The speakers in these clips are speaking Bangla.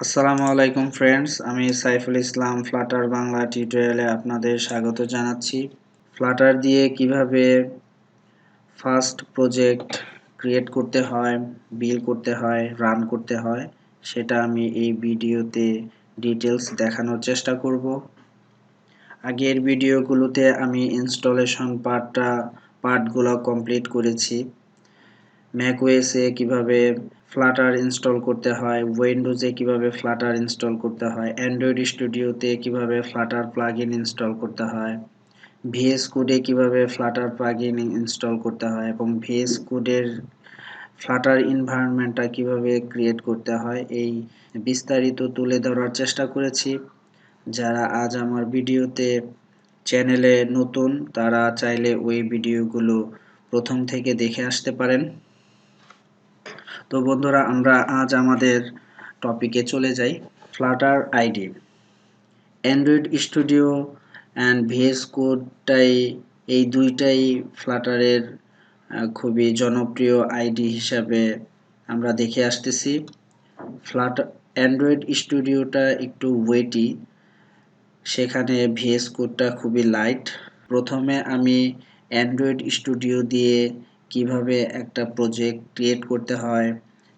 আসসালামু আলাইকুম ফ্রেন্ডস আমি সাইফুল ইসলাম ফ্লাটার বাংলা টিউটোরিয়ালে আপনাদের স্বাগত জানাচ্ছি। ফ্লাটার দিয়ে কীভাবে ফার্স্ট প্রজেক্ট ক্রিয়েট করতে হয় বিল করতে হয় রান করতে হয়, সেটা আমি এই ভিডিওতে ডিটেলস দেখানোর চেষ্টা করব। আগের ভিডিওগুলোতে আমি ইনস্টলেশন পার্টটা পার্টগুলো কমপ্লিট করেছি। ম্যাকওয়েসে কীভাবে ফ্লাটার ইনস্টল করতে হয় উইন্ডোজে কীভাবে ফ্লাটার ইনস্টল করতে হয় অ্যান্ড্রয়েড স্টুডিওতে কীভাবে ফ্লাটার প্লাগইন ইনস্টল করতে হয় ভিএস কোডে কীভাবে ফ্লাটার প্লাগইন ইনস্টল করতে হয় এবং ভিএস কোডের ফ্লাটার এনভায়রনমেন্টটা কীভাবে ক্রিয়েট করতে হয়, এই বিস্তারিত তুলে ধরার চেষ্টা করেছি। যারা আজ আমার ভিডিওতে চ্যানেলে নতুন, তারা চাইলে ওই ভিডিওগুলো প্রথম থেকে দেখে আসতে পারেন। তো বন্ধুরা, আমরা আজ আমাদের টপিকে চলে যাই Flutter IDE Android Studio and VS কোডটাই এই দুইটাই ফ্লাটারের খুবই জনপ্রিয় আইডি হিসাবে আমরা দেখে আসতেছি। ফ্লাটার অ্যান্ড্রয়েড স্টুডিওটা একটু ওয়েটি সেখানে ভিএস কোডটা খুবই লাইট প্রথমে আমি অ্যান্ড্রয়েড স্টুডিও দিয়ে কীভাবে একটা প্রজেক্ট ক্রিয়েট করতে হয়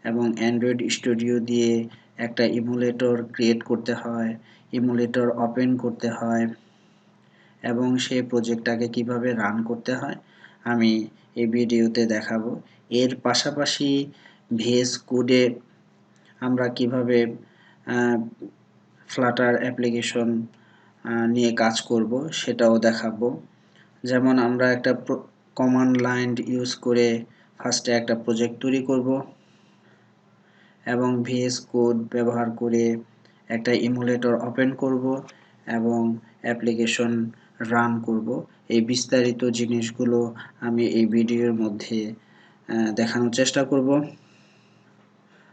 এবং অ্যান্ড্রয়েড স্টুডিও দিয়ে একটা ইমুলেটর ক্রিয়েট করতে হয় ইমুলেটর ওপেন করতে হয় এবং সেই প্রজেক্টটাকে কীভাবে রান করতে হয়, আমি এই ভিডিওতে দেখাবো। এর পাশাপাশি ভিএস কোডে আমরা কীভাবে ফ্লাটার অ্যাপ্লিকেশন নিয়ে কাজ করব সেটাও দেখাবো। যেমন আমরা একটা কমান্ড লাইন ইউজ করে ফার্স্টে একটা প্রজেক্ট তৈরি করব এবং ভিএস কোড ব্যবহার করে একটা ইমুলেটর ওপেন করব এবং অ্যাপ্লিকেশন রান করব। এই বিস্তারিত জিনিসগুলো আমি এই ভিডিওর মধ্যে দেখানোর চেষ্টা করব।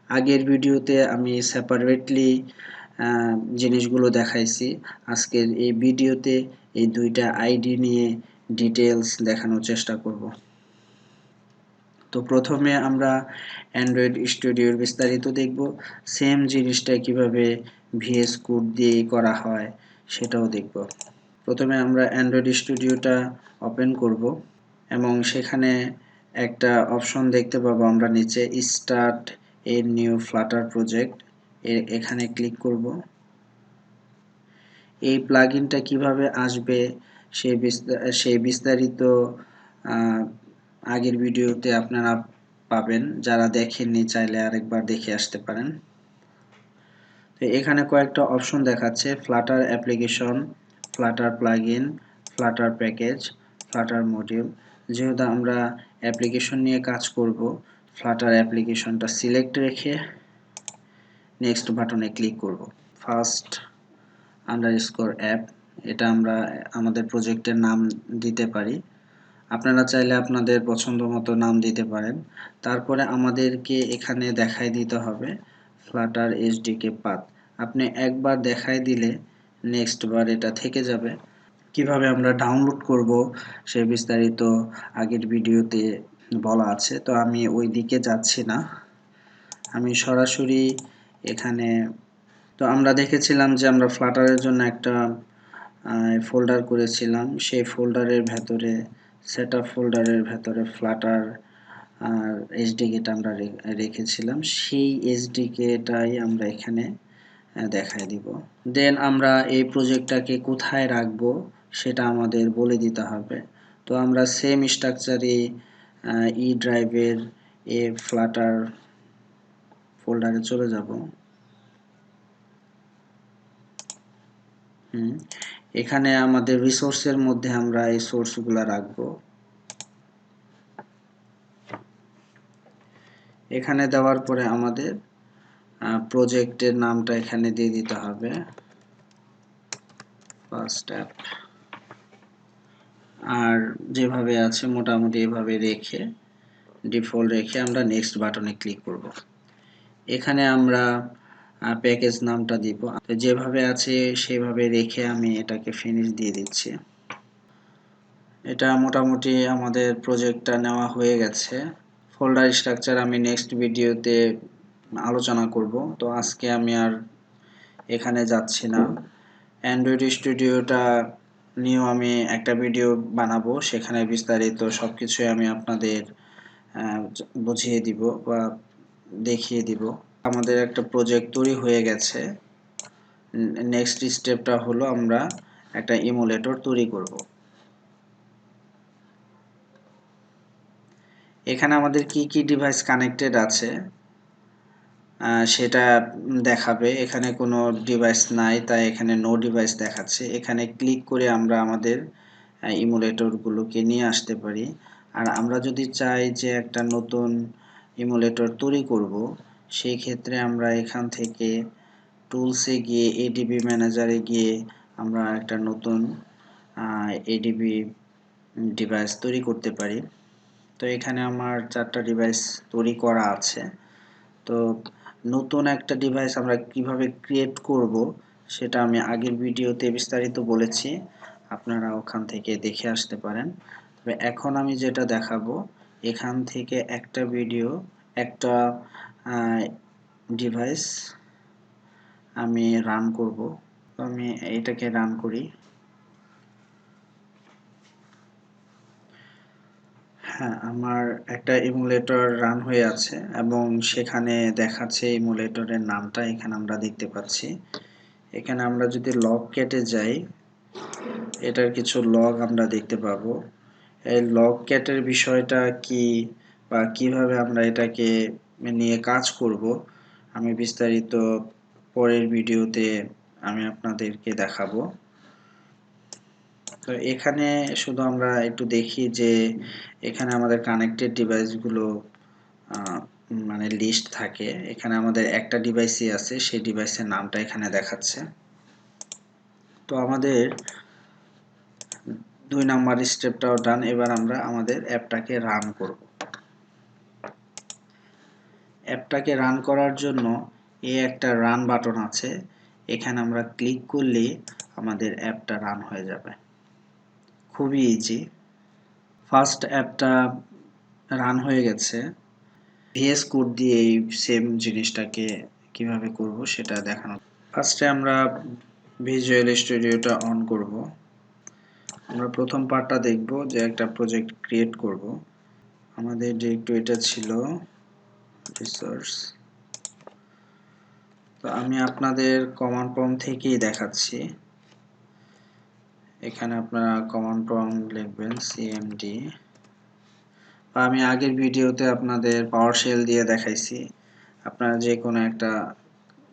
আগের ভিডিওতে আমি সেপারেটলি জিনিসগুলো দেখাইছি। আজকের এই ভিডিওতে এই দুইটা আইডি নিয়ে ডিটেলস দেখানোর চেষ্টা করব। তো প্রথমে আমরা অ্যান্ড্রয়েড স্টুডিওর বিস্তারিত দেখব। সেম জিনিসটা কীভাবে ভিএস কোড দিয়ে করা হয় সেটাও দেখব। প্রথমে আমরা অ্যান্ড্রয়েড স্টুডিওটা ওপেন করব এবং সেখানে একটা অপশন দেখতে পাবো আমরা নিচে start a new Flutter project এর এখানে ক্লিক করব। এই প্লাগইনটা কীভাবে আসবে সেই সেই বিস্তারিত আগের ভিডিওতে আপনারা পাবেন। যারা দেখেননি, চাইলে আরেকবার দেখে আসতে পারেন। তো এখানে কয়েকটা অপশন দেখাচ্ছে। Flutter application Flutter plugin Flutter package Flutter module যেহেতু আমরা অ্যাপ্লিকেশন নিয়ে কাজ করব ফ্লাটার অ্যাপ্লিকেশনটা সিলেক্ট রেখে নেক্সট বাটনে ক্লিক করব। ফার্স্ট আন্ডার স্কোর অ্যাপ এটা আমরা আমাদের প্রজেক্টের নাম দিতে পারি। আপনারা চাইলে আপনাদের পছন্দ মতো নাম দিতে পারেন। তারপরে আমাদেরকে এখানে দেখাই দিতে হবে ফ্লাটার এইচডিকে পাথ আপনি একবার দেখাই দিলে নেক্সট বার এটা থেকে যাবে। কীভাবে আমরা ডাউনলোড করব সে বিস্তারিত আগের ভিডিওতে বলা আছে। তো আমি ওই দিকে যাচ্ছি না। আমি সরাসরি এখানে তো আমরা দেখেছিলাম যে আমরা ফ্লাটারের জন্য একটা ফোল্ডার করেছিলাম। সেই ফোল্ডারের ভেতরে সেট ফোল্ডারের ভেতরে ফ্লাটার আর এসডিকেটা আমরা রেখেছিলাম। সেই এসডিকেটাই আমরা এখানে দেখায় দিব। দেন আমরা এই প্রজেক্টটাকে কোথায় রাখব সেটা আমাদের বলে দিতে হবে। তো আমরা সেম স্ট্রাকচারে ই ড্রাইভের এ ফ্লাটার ফোল্ডারে চলে যাব। এখানে আমাদের রিসোর্সের মধ্যে আমরা এই সোর্সগুলো রাখব। এখানে দেওয়ার পরে আমাদের প্রজেক্টের নামটা এখানে দিয়ে দিতে হবে। ফার্স্ট অ্যাপ আর যেভাবে আছে মোটামুটি এভাবে রেখে ডিফল্ট রেখে আমরা নেক্সট বাটনে ক্লিক করব। এখানে আমরা প্যাকেজ নামটা দিব। তো যেভাবে আছে সেভাবে রেখে আমি এটাকে ফিনিশ দিয়ে দিচ্ছি। এটা মোটামুটি আমাদের প্রজেক্টটা নেওয়া হয়ে গেছে। ফোল্ডার স্ট্রাকচার আমি নেক্সট ভিডিওতে আলোচনা করব। তো আজকে আমি আর এখানে যাচ্ছি না। অ্যান্ড্রয়েড স্টুডিওটা নিয়েও আমি একটা ভিডিও বানাবো। সেখানে বিস্তারিত সব কিছুই আমি আপনাদের বুঝিয়ে দিব বা দেখিয়ে দিব। আমাদের একটা প্রজেক্ট তৈরি হয়ে গেছে। নেক্সট স্টেপটা হলো আমরা একটা ইমুলেটর তৈরি করব। এখানে আমাদের কি কি ডিভাইস কানেক্টেড আছে? সেটা দেখাবে। এখানে কোনো ডিভাইস নাই, তাই এখানে নো ডিভাইস দেখাচ্ছে। এখানে ক্লিক করে আমরা আমাদের ইমুলেটরগুলোকে নিয়ে আসতে পারি। আর আমরা যদি চাই যে একটা নতুন ইমুলেটর তৈরি করব সেই ক্ষেত্রে আমরা এখান থেকে টুলসে গিয়ে এডিবি ম্যানেজারে গিয়ে আমরা একটা নতুন এডিবি ডিভাইস তৈরি করতে পারি। তো এখানে আমার চারটা ডিভাইস তৈরি করা আছে। তো নতুন একটা ডিভাইস আমরা কীভাবে ক্রিয়েট করব সেটা আমি আগের ভিডিওতে বিস্তারিত বলেছি। আপনারা ওখান থেকে দেখে আসতে পারেন। তবে এখন আমি যেটা দেখাবো, এখান থেকে একটা ভিডিও একটা ডিভাইস আমি রান করব। আমি এটাকে রান করি। হ্যাঁ আমার একটা ইমুলেটর রান হয়ে আছে এবং সেখানে দেখাচ্ছে ইমুলেটরের নামটা। এখানে আমরা দেখতে পাচ্ছি। এখানে আমরা যদি লগ কেটে যাই, এটার কিছু লগ আমরা দেখতে পাবো। এই লগ ক্যাটের বিষয়টা কি বা কীভাবে আমরা এটাকে নিয়ে কাজ করব। আমি বিস্তারিত পরের ভিডিওতে আমি আপনাদেরকে দেখাবো। তো এখানে শুধু আমরা একটু দেখি যে এখানে আমাদের কানেক্টেড ডিভাইসগুলো মানে লিস্ট থাকে। এখানে আমাদের একটা ডিভাইসই আছে, সেই ডিভাইসের নামটা এখানে দেখাচ্ছে। তো আমাদের দুই নাম্বার স্টেপটাও ডান এবার আমরা আমাদের অ্যাপটাকে রান করব। অ্যাপটাকে রান করার জন্য এ একটা রান বাটন আছে। এখানে আমরা ক্লিক করলে আমাদের অ্যাপটা রান হয়ে যাবে। খুবই ইজি ফার্স্ট অ্যাপটা রান হয়ে গেছে। ভিএস কোড দিয়ে এই সেম জিনিসটাকে কীভাবে করব সেটা দেখানো। ফার্স্টে আমরা ভিজুয়াল স্টুডিওটা অন করব। আমরা প্রথম পার্টটা দেখব যে একটা প্রজেক্ট ক্রিয়েট করব। আমাদের যে একটু এটা ছিল রিসোর্স তো আমি আপনাদের কমান্ড প্রম্পট থেকেই দেখাচ্ছি। এখানে আপনারা কমান্ড প্রম্পট লিখবেন সিএমডি আমি আগের ভিডিওতে আপনাদের পাওয়ার শেল দিয়ে দেখাইছি। আপনারা যে কোনো একটা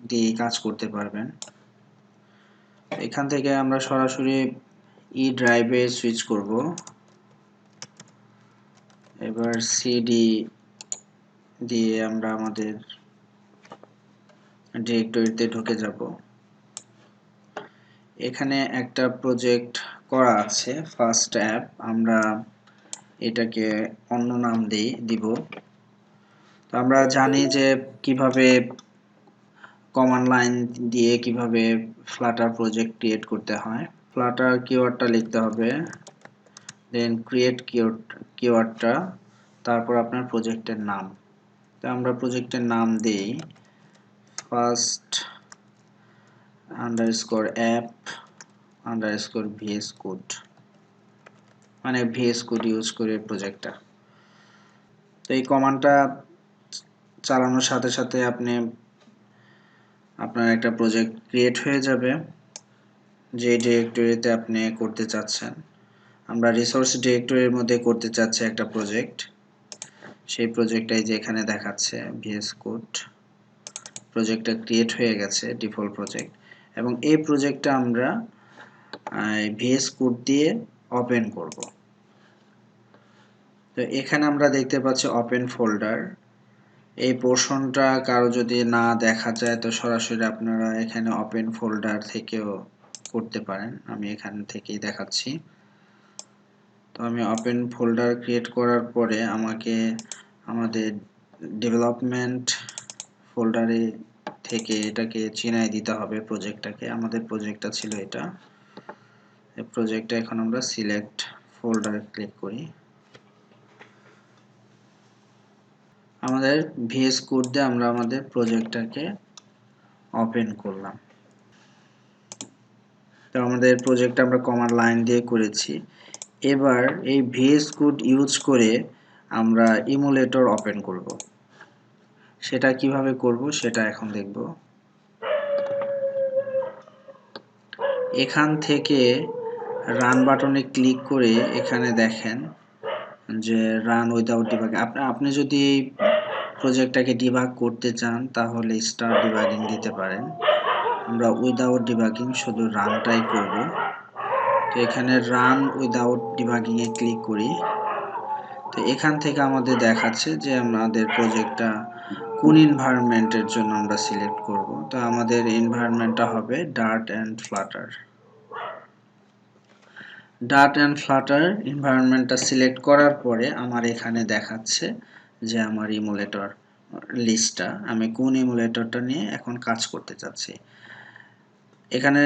দিয়ে কাজ করতে পারবেন। এখান থেকে আমরা সরাসরি ই ড্রাইভে সুইচ করব। এবার সিডি দিয়ে আমরা আমাদের ডিরেক্টরিতে ঢুকে যাব। এখানে একটা প্রজেক্ট করা আছে, ফার্স্ট অ্যাপ। আমরা এটাকে অন্য নাম দিই দিব। তো আমরা জানি যে কীভাবে কমান্ড লাইন দিয়ে কীভাবে ফ্লাটার প্রজেক্ট ক্রিয়েট করতে হয়। ফ্লাটার কিওয়ার্ডটা লিখতে হবে দেন ক্রিয়েট কিওয়ার্ড কিওয়ার্ডটা তারপর আপনার প্রজেক্টের নাম। তো আমরা প্রজেক্টের নাম দিই first underscore app underscore VS code মানে ভিএস কোড ইউজ করে প্রজেক্টটা তো এই কমান্ডটা চালানোর সাথে সাথে আপনি, আপনার একটা প্রজেক্ট ক্রিয়েট হয়ে যাবে, যে ডিরেক্টরিতে আপনি করতে চাচ্ছেন। আমরা রিসোর্স ডিরেক্টরির মধ্যে করতে চাচ্ছি একটা প্রজেক্ট সেই প্রজেক্টটাই যে এখানে দেখাচ্ছে ভিএস কোড প্রজেক্টটা ক্রিয়েট হয়ে গেছে ডিফল্ট প্রজেক্ট এবং এই প্রজেক্টটা আমরা ভিএস কোড দিয়ে ওপেন করব। তো এখানে আমরা দেখতে পাচ্ছি ওপেন ফোল্ডার এই পোর্শনটা কারও যদি না দেখা যায়, তো সরাসরি আপনারা এখানে ওপেন ফোল্ডার থেকেও করতে পারেন। আমি এখান থেকেই দেখাচ্ছি। তো আমি ওপেন ফোল্ডার ক্রিয়েট করার পরে আমাকে আমাদের ডেভেলপমেন্ট ফোল্ডারে থেকে এটাকে চিনাই দিতে হবে প্রজেক্টটাকে আমাদের প্রজেক্টটা ছিল এটা। এই প্রজেক্টটা এখন আমরা সিলেক্ট ফোল্ডারে ক্লিক করি। আমাদের ভিএস কোড দিয়ে আমরা আমাদের প্রজেক্টটাকে ওপেন করলাম। তো আমাদের প্রজেক্ট আমরা কমান্ড লাইন দিয়ে করেছি। এবার এই ভিএস কোড ইউজ করে আমরা ইমুলেটর ওপেন করব। সেটা কীভাবে করব সেটা এখন দেখব। এখান থেকে রান বাটনে ক্লিক করে এখানে দেখেন যে রান উইদাউট ডিবাগ আপনি আপনি যদি প্রজেক্টটাকে ডিবাগ করতে চান তাহলে স্টার ডিবাগিং দিতে পারেন। আমরা উইদাউট ডিবাগিং শুধু রানটাই করব। তো এখানে রান উইদাউট ডিবাগিং এ ক্লিক করি। তো এখান থেকে আমাদের দেখাচ্ছে যে আমাদের প্রজেক্টটা কোন এনভায়রনমেন্টের জন্য আমরা সিলেক্ট করব। তো আমাদের এনভায়রনমেন্টটা হবে Dart and Flutter Dart and Flutter এনভায়রনমেন্টটা select করার পরে আমার এখানে দেখাচ্ছে যে আমার ইমুলেটর লিস্টটা আমি কোন ইমুলেটরটা নিয়ে এখন কাজ করতে চাচ্ছি। এখানে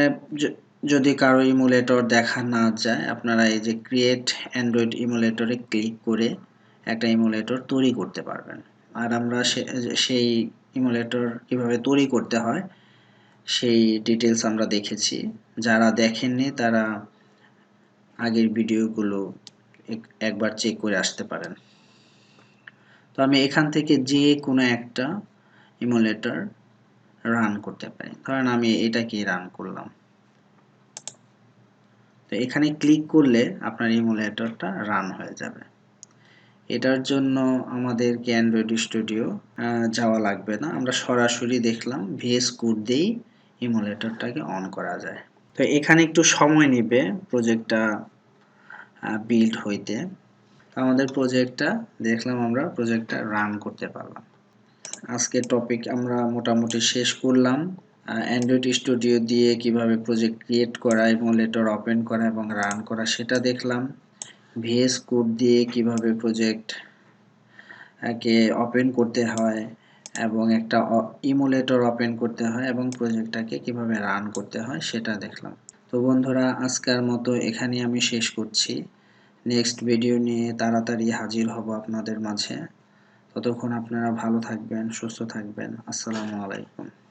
যদি কারও ইমুলেটর দেখা না যায়, আপনারা এই যে ক্রিয়েট অ্যান্ড্রয়েড ইমুলেটরে ক্লিক করে একটা ইমুলেটর তৈরি করতে পারবেন। আর আমরা সেই ইমুলেটর কীভাবে তৈরি করতে হয়, সেই ডিটেলস আমরা দেখেছি। যারা দেখেননি, তারা আগের ভিডিওগুলো একবার চেক করে আসতে পারেন। তো আমি এখান থেকে যে কোনো একটা ইমুলেটর রান করতে পারি। ধরেন আমি এটাকে রান করলাম। তো এখানে ক্লিক করলে আপনার ইমুলেটরটা রান হয়ে যাবে। এটার জন্য আমাদেরকে অ্যান্ড্রয়েড স্টুডিও যাওয়া লাগবে না। আমরা সরাসরি দেখলাম ভিএস কোড দিয়েই ইমুলেটরটাকে অন করা যায়। তো এখানে একটু সময় নেবে প্রজেক্টটা বিল্ড হইতে। আমাদের প্রজেক্টটা দেখলাম আমরা প্রজেক্টটা রান করতে পারলাম। আজকে টপিক আমরা মোটামুটি শেষ করলাম। অ্যান্ড্রয়েড স্টুডিও দিয়ে কীভাবে প্রজেক্ট ক্রিয়েট করা এবং লেটার ওপেন করা এবং রান করা সেটা দেখলাম। ভিএস কোড দিয়ে কীভাবে প্রজেক্ট কে ওপেন করতে হয় এবং একটা ইমুলেটর ওপেন করতে হয় এবং প্রজেক্টটাকে কীভাবে রান করতে হয় সেটা দেখলাম। তো বন্ধুরা, আজকের মতো এখানে আমি শেষ করছি। নেক্সট ভিডিও নিয়ে তাড়াতাড়ি হাজির হব আপনাদের মাঝে। ততক্ষণ আপনারা ভালো থাকবেন, সুস্থ থাকবেন। আসসালামু আলাইকুম।